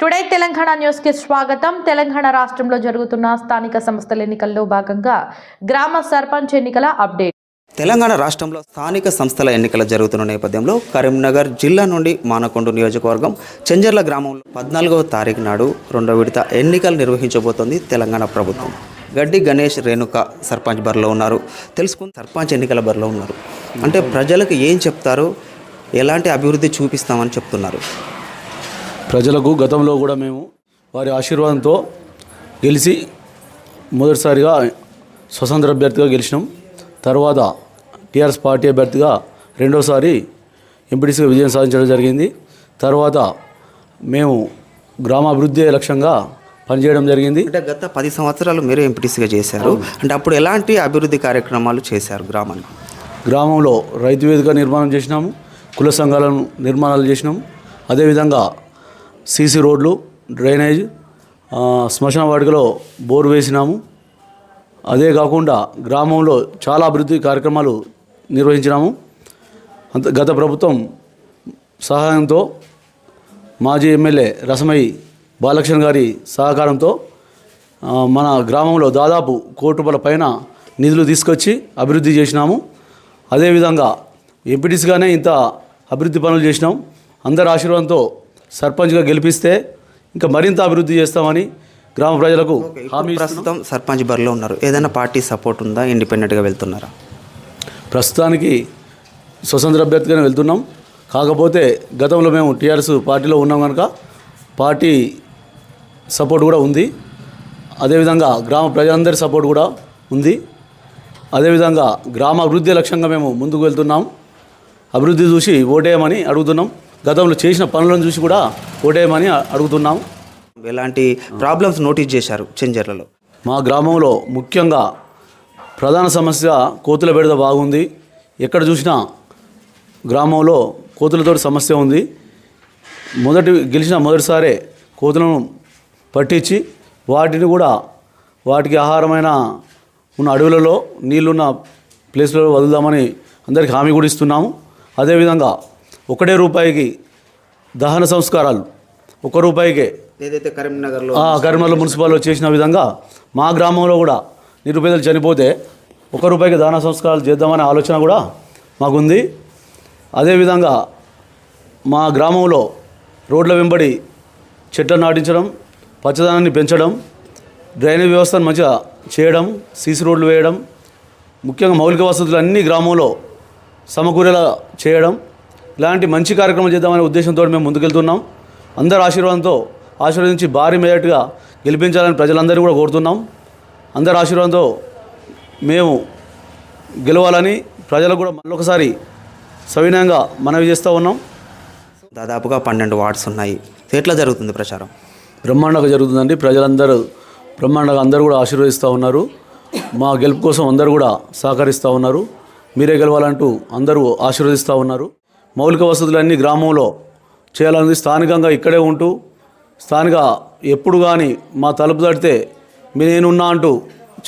Today Telangana న్యూస్కి స్వాగతం. తెలంగాణ రాష్ట్రంలో జరుగుతున్న స్థానిక సంస్థల ఎన్నికల్లో భాగంగా గ్రామ సర్పంచ్ ఎన్నికల అప్డేట్. తెలంగాణ రాష్ట్రంలో స్థానిక సంస్థల ఎన్నికలు జరుగుతున్న నేపథ్యంలో కరీంనగర్ జిల్లా నుండి మానకొండ నియోజకవర్గం చెంజర్ల గ్రామంలో పద్నాలుగవ తారీఖు నాడు రెండో విడత ఎన్నికలు నిర్వహించబోతోంది తెలంగాణ ప్రభుత్వం. గడ్డి గణేష్ రేణుక సర్పంచ్ బరిలో ఉన్నారు. తెలుసుకుని సర్పంచ్ ఎన్నికల బరిలో ఉన్నారు. అంటే ప్రజలకు ఏం చెప్తారు ఎలాంటి అభివృద్ధి చూపిస్తామని చెప్తున్నారు. ప్రజలకు గతంలో కూడా మేము వారి ఆశీర్వాదంతో గెలిచి మొదటిసారిగా స్వతంత్ర అభ్యర్థిగా గెలిచినాం. తర్వాత టీఆర్ఎస్ పార్టీ అభ్యర్థిగా రెండోసారి ఎంపీటీసీగా విజయం సాధించడం జరిగింది. తర్వాత మేము గ్రామాభివృద్ధి లక్ష్యంగా పనిచేయడం జరిగింది. అంటే గత పది సంవత్సరాలు మీరే ఎంపీటీసీగా చేశారు. అంటే అప్పుడు ఎలాంటి అభివృద్ధి కార్యక్రమాలు చేశారు గ్రామానికి గ్రామంలో రైతు వేదిక నిర్మాణం చేసినాము. కుల సంఘాలను నిర్మాణాలు చేసినాం అదేవిధంగా సీసీ రోడ్లు డ్రైనేజ్ శ్మశాన వాటికలో బోర్ వేసినాము. అదే కాకుండా గ్రామంలో చాలా అభివృద్ధి కార్యక్రమాలు నిర్వహించినాము. అంత గత ప్రభుత్వం సహాయంతో మాజీ ఎమ్మెల్యే రసమయ్య బాలకృష్ణ గారి సహకారంతో మన గ్రామంలో దాదాపు కోటి రూపాయల పైన నిధులు తీసుకొచ్చి అభివృద్ధి చేసినాము. అదేవిధంగా ఎంపీటీసీగానే ఇంత అభివృద్ధి పనులు చేసినాం. అందరి ఆశీర్వాదంతో సర్పంచ్గా గెలిపిస్తే ఇంకా మరింత అభివృద్ధి చేస్తామని గ్రామ ప్రజలకు హామీ. ప్రస్తుతం సర్పంచ్ బరిలో ఉన్నారు. ఏదైనా పార్టీ సపోర్ట్ ఉందా? ఇండిపెండెంట్గా వెళ్తున్నారా? ప్రస్తుతానికి స్వతంత్ర అభ్యర్థిగానే వెళ్తున్నాం. కాకపోతే గతంలో మేము టీఆర్ఎస్ పార్టీలో ఉన్నాం కనుక పార్టీ సపోర్ట్ కూడా ఉంది. అదేవిధంగా గ్రామ ప్రజలందరి సపోర్ట్ కూడా ఉంది. అదేవిధంగా గ్రామ అభివృద్ధి లక్ష్యంగా మేము ముందుకు వెళ్తున్నాం. అభివృద్ధి చూసి ఓటేయమని అడుగుతున్నాం. గతంలో చేసిన పనులను చూసి కూడా ఓటేయమని అడుగుతున్నాం ఎలాంటి ప్రాబ్లమ్స్ నోటీస్ చేశారు చెంజర్లలో? మా గ్రామంలో ముఖ్యంగా ప్రధాన సమస్య కోతుల బెడద బాగుంది. ఎక్కడ చూసినా గ్రామంలో కోతులతో సమస్య ఉంది. మొదటి గెలిచిన మొదటిసారే కోతులను పట్టించి వాటిని కూడా వాటికి ఆహారమైన ఉన్న అడవులలో నీళ్ళున్న ప్లేస్లలో వదులుదామని అందరికీ హామీ కూడా ఇస్తున్నాము. అదేవిధంగా ఒకటే రూపాయికి దహన సంస్కారాలు ఒక రూపాయికే ఏదైతే కరీంనగర్లో ఆ కరీంనగర్ మున్సిపాల్లో చేసిన విధంగా మా గ్రామంలో కూడా నిరుపేదలు చనిపోతే ఒక రూపాయికి దాన సంస్కారాలు చేద్దామనే ఆలోచన కూడా మాకుంది. అదేవిధంగా మా గ్రామంలో రోడ్ల వెంబడి చెట్లను నాటించడం పచ్చదనాన్ని పెంచడం డ్రైనేజ్ వ్యవస్థను మంచిగా చేయడం సీసీ రోడ్లు వేయడం ముఖ్యంగా మౌలిక వసతులు అన్ని గ్రామంలో సమకూరేలా చేయడం ఇలాంటి మంచి కార్యక్రమం చేద్దామనే ఉద్దేశంతో మేము ముందుకెళ్తున్నాం. అందరి ఆశీర్వాదంతో ఆశీర్వదించి భారీ మెజార్టీగా గెలిపించాలని ప్రజలందరినీ కూడా కోరుతున్నాం. అందరి ఆశీర్వాదంతో మేము గెలవాలని ప్రజలకు కూడా మళ్ళొకసారి సవినయంగా మనవి చేస్తూ ఉన్నాం. దాదాపుగా పన్నెండు వార్డ్స్ ఉన్నాయి. ఎట్లా జరుగుతుంది ప్రచారం? బ్రహ్మాండంగా జరుగుతుందండి. ప్రజలందరూ బ్రహ్మాండంగా అందరూ కూడా ఆశీర్వదిస్తూ ఉన్నారు. మా గెలుపు కోసం అందరూ కూడా సహకరిస్తూ ఉన్నారు. మీరే గెలవాలంటూ అందరూ ఆశీర్వదిస్తూ ఉన్నారు. మౌలిక వసతులన్నీ గ్రామంలో చేయాలన్నది స్థానికంగా ఇక్కడే ఉంటూ స్థానిక ఎప్పుడు కానీ మా తలుపు తడితే మీ నేనున్నా అంటూ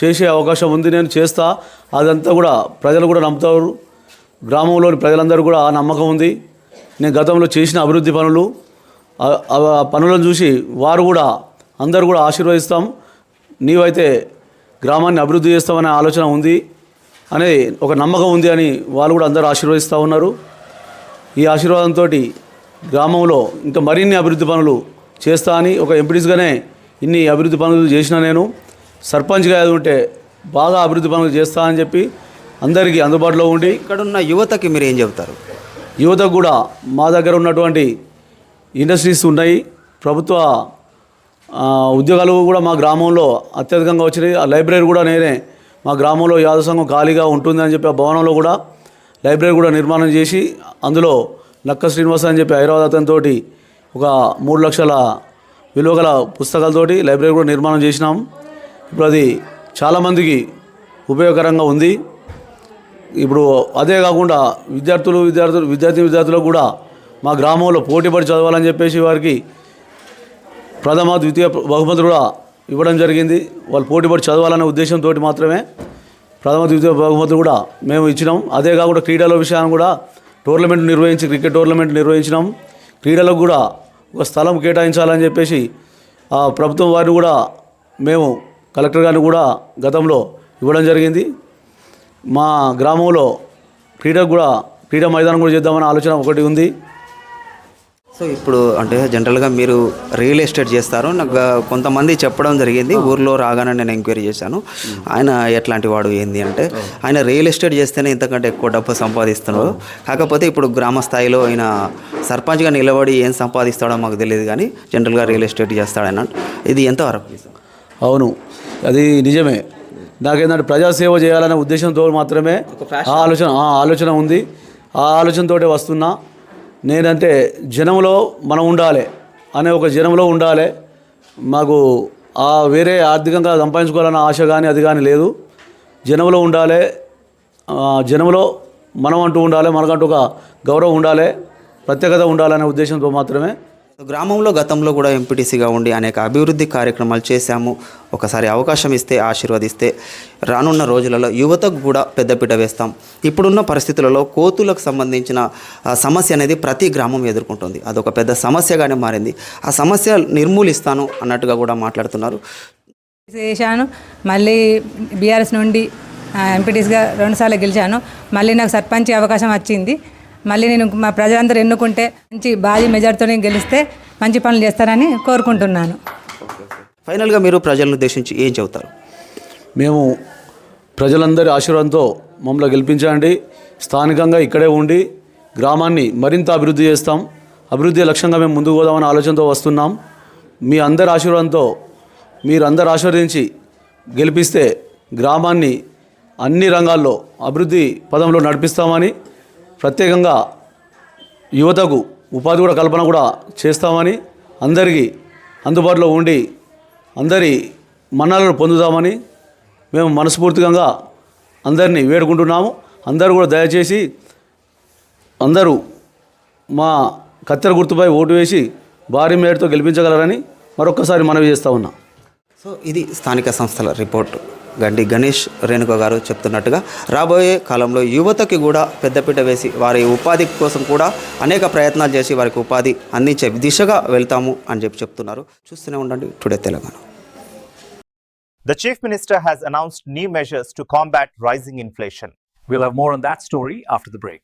చేసే అవకాశం ఉంది నేను చేస్తా. అదంతా కూడా ప్రజలు కూడా నమ్ముతారు. గ్రామంలోని ప్రజలందరూ కూడా ఆ నమ్మకం ఉంది. నేను గతంలో చేసిన అభివృద్ధి పనులు ఆ- పనులను చూసి వారు కూడా అందరూ కూడా ఆశీర్వదిస్తాం. నీవైతే గ్రామాన్ని అభివృద్ధి చేస్తామనే ఆలోచన ఉంది అనేది ఒక నమ్మకం ఉంది అని వాళ్ళు కూడా అందరూ ఆశీర్వదిస్తూ ఉన్నారు. ఈ ఆశీర్వాదంతో గ్రామంలో ఇంకా మరిన్ని అభివృద్ధి పనులు చేస్తా అని ఒక ఎంపీటీస్గానే ఇన్ని అభివృద్ధి పనులు చేసిన నేను. సర్పంచ్గా ఉంటే బాగా అభివృద్ధి పనులు చేస్తా అని చెప్పి అందరికీ అందుబాటులో ఉండి ఇక్కడున్న యువతకి మీరు ఏం చెబుతారు? యువతకు కూడా మా దగ్గర ఉన్నటువంటి ఇండస్ట్రీస్ ఉన్నాయి. ప్రభుత్వ ఉద్యోగాలు కూడా మా గ్రామంలో అత్యధికంగా వచ్చినాయి. ఆ లైబ్రరీ కూడా నేనే మా గ్రామంలో యాదవ సంఘం ఖాళీగా ఉంటుందని చెప్పి ఆ భవనంలో కూడా లైబ్రరీ కూడా నిర్మాణం చేసి అందులో నక్క శ్రీనివాస అని చెప్పి హైదరాబాద్ అతనితో ఒక మూడు లక్షల విలువ గల పుస్తకాలతోటి లైబ్రరీ కూడా నిర్మాణం చేసినాం. ఇప్పుడు అది చాలామందికి ఉపయోగకరంగా ఉంది. ఇప్పుడు అదే కాకుండా విద్యార్థులు విద్యార్థులు విద్యార్థి విద్యార్థులకు కూడా మా గ్రామంలో పోటీపడి చదవాలని చెప్పేసి వారికి ప్రథమ ద్వితీయ బహుమతులు కూడా ఇవ్వడం జరిగింది. వాళ్ళు పోటీపడి చదవాలనే ఉద్దేశంతో మాత్రమే ప్రథమ ద్వితీయ బహుమతులు కూడా మేము ఇచ్చినాం. అదే కాకుండా క్రీడల విషయాన్ని కూడా టోర్నమెంట్ నిర్వహించి క్రికెట్ టోర్నమెంట్ నిర్వహించినాం. క్రీడలకు కూడా ఒక స్థలం కేటాయించాలని చెప్పేసి ఆ ప్రభుత్వం వారిని కూడా మేము కలెక్టర్ గారిని కూడా గతంలో ఇవ్వడం జరిగింది. మా గ్రామంలో క్రీడకు కూడా క్రీడా మైదానం కూడా చేద్దామనే ఆలోచన ఒకటి ఉంది. సో ఇప్పుడు అంటే జనరల్గా మీరు రియల్ ఎస్టేట్ చేస్తారు. నాకు కొంతమంది చెప్పడం జరిగింది. ఊర్లో రాగానే నేను ఎంక్వైరీ చేశాను. ఆయన ఎట్లాంటి వాడు ఏంది అంటే ఆయన రియల్ ఎస్టేట్ చేస్తేనే ఇంతకంటే ఎక్కువ డబ్బు సంపాదిస్తున్నాడు. కాకపోతే ఇప్పుడు గ్రామ స్థాయిలో ఆయన సర్పంచ్గా నిలబడి ఏం సంపాదిస్తాడో మాకు తెలియదు కానీ జనరల్గా రియల్ ఎస్టేట్ చేస్తాడైనా ఇది ఎంతవరకు నిజం? అవును. అది నిజమే. నాకేంటంటే ప్రజాసేవ చేయాలనే ఉద్దేశంతో మాత్రమే ఆ ఆలోచన ఆ ఆలోచన ఉంది. ఆ ఆలోచనతోటే వస్తున్నా. నేనంటే జనంలో మనం ఉండాలి అనే ఒక జనంలో ఉండాలి. మాకు ఆ వేరే ఆర్థికంగా సంపాదించుకోవాలన్న ఆశ కానీ అది కానీ లేదు. జనంలో ఉండాలి. జనంలో మనం అంటూ ఉండాలి. మనకంటూ ఒక గౌరవం ఉండాలి. ప్రత్యేకత ఉండాలనే ఉద్దేశంతో మాత్రమే గ్రామంలో గతంలో కూడా ఎంపీటీసీగా ఉండి అనేక అభివృద్ధి కార్యక్రమాలు చేశాము. ఒకసారి అవకాశం ఇస్తే ఆశీర్వదిస్తే రానున్న రోజులలో యువతకు కూడా పెద్దపీట వేస్తాం. ఇప్పుడున్న పరిస్థితులలో కోతులకు సంబంధించిన సమస్య అనేది ప్రతి గ్రామం ఎదుర్కొంటుంది. అదొక పెద్ద సమస్యగానే మారింది. ఆ సమస్య నిర్మూలిస్తాను అన్నట్టుగా కూడా మాట్లాడుతున్నారు. చేశాను. మళ్ళీ బీఆర్ఎస్ నుండి ఎంపీటీస్గా రెండుసార్లు గెలిచాను. మళ్ళీ నాకు సర్పంచ్ అవకాశం వచ్చింది. మళ్ళీ నేను మా ప్రజలందరూ ఎన్నుకుంటే మంచి భారీ మెజార్టీతో గెలిస్తే మంచి పనులు చేస్తారని కోరుకుంటున్నాను. ఫైనల్గా మీరు ప్రజలను ఉద్దేశించి ఏం చెబుతారు? మేము ప్రజలందరి ఆశీర్వాదంతో మమ్మల్ని గెలిపించండి. స్థానికంగా ఇక్కడే ఉండి గ్రామాన్ని మరింత అభివృద్ధి చేస్తాం. అభివృద్ధి లక్ష్యంగా మేము ముందుకు పోదామనే ఆలోచనతో వస్తున్నాం. మీ అందరి ఆశీర్వాదంతో మీరందరు ఆశీర్వదించి గెలిపిస్తే గ్రామాన్ని అన్ని రంగాల్లో అభివృద్ధి పదంలో నడిపిస్తామని ప్రత్యేకంగా యువతకు ఉపాధి కూడా కల్పన కూడా చేస్తామని అందరికీ అందుబాటులో ఉండి అందరి మన్నాలను పొందుదామని మేము మనస్ఫూర్తిగా అందరినీ వేడుకుంటున్నాము. అందరూ కూడా దయచేసి అందరూ మా కత్తెర గుర్తుపై ఓటు వేసి భారీ మేరతో గెలిపించగలరని మరొక్కసారి మనవి చేస్తా ఉన్నా. సో ఇది స్థానిక సంస్థల రిపోర్ట్. గండి గణేష్ రేణుక గారు చెప్తున్నట్టుగా రాబోయే కాలంలో యువతకి కూడా పెద్దపీట వేసి వారి ఉపాధి కోసం కూడా అనేక ప్రయత్నాలు చేసి వారికి ఉపాధి అందించే దిశగా వెళ్తాము అని చెప్పి చెప్తున్నారు చూస్తూనే ఉండండి today Telangana The Chief Minister has announced new measures to combat rising inflation. We'll have more on that story after the break.